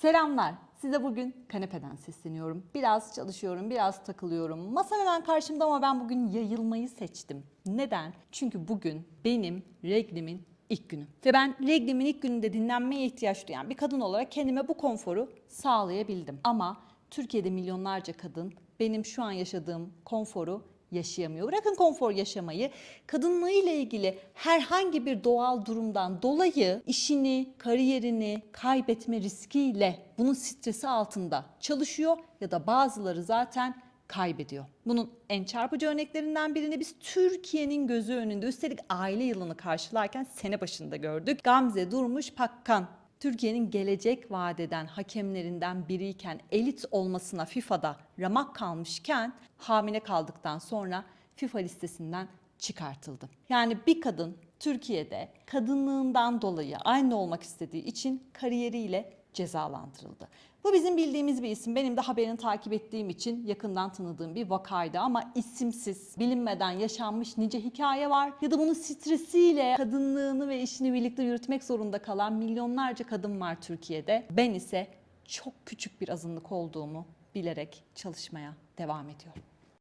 Selamlar. Size bugün kanepeden sesleniyorum. Biraz çalışıyorum, biraz takılıyorum. Masam hemen karşımda ama ben bugün yayılmayı seçtim. Neden? Çünkü bugün benim reglimin ilk günüm. Ve ben reglimin ilk gününde dinlenmeye ihtiyaç duyan bir kadın olarak kendime bu konforu sağlayabildim. Ama Türkiye'de milyonlarca kadın benim şu an yaşadığım konforu yaşayamıyor. Bırakın konfor yaşamayı, kadınlığı ile ilgili herhangi bir doğal durumdan dolayı işini, kariyerini kaybetme riskiyle bunun stresi altında çalışıyor ya da bazıları zaten kaybediyor. Bunun en çarpıcı örneklerinden birini biz Türkiye'nin gözü önünde üstelik aile yılını karşılarken sene başında gördük. Gamze Durmuş Pakkan Türkiye'nin gelecek vadeden hakemlerinden biriyken elit olmasına FIFA'da ramak kalmışken hamile kaldıktan sonra FIFA listesinden çıkartıldı. Yani bir kadın Türkiye'de kadınlığından dolayı aynı olmak istediği için kariyeriyle cezalandırıldı. Bu bizim bildiğimiz bir isim. Benim de haberini takip ettiğim için yakından tanıdığım bir vakaydı ama isimsiz, bilinmeden yaşanmış nice hikaye var. Ya da bunun stresiyle kadınlığını ve işini birlikte yürütmek zorunda kalan milyonlarca kadın var Türkiye'de. Ben ise çok küçük bir azınlık olduğumu bilerek çalışmaya devam ediyorum.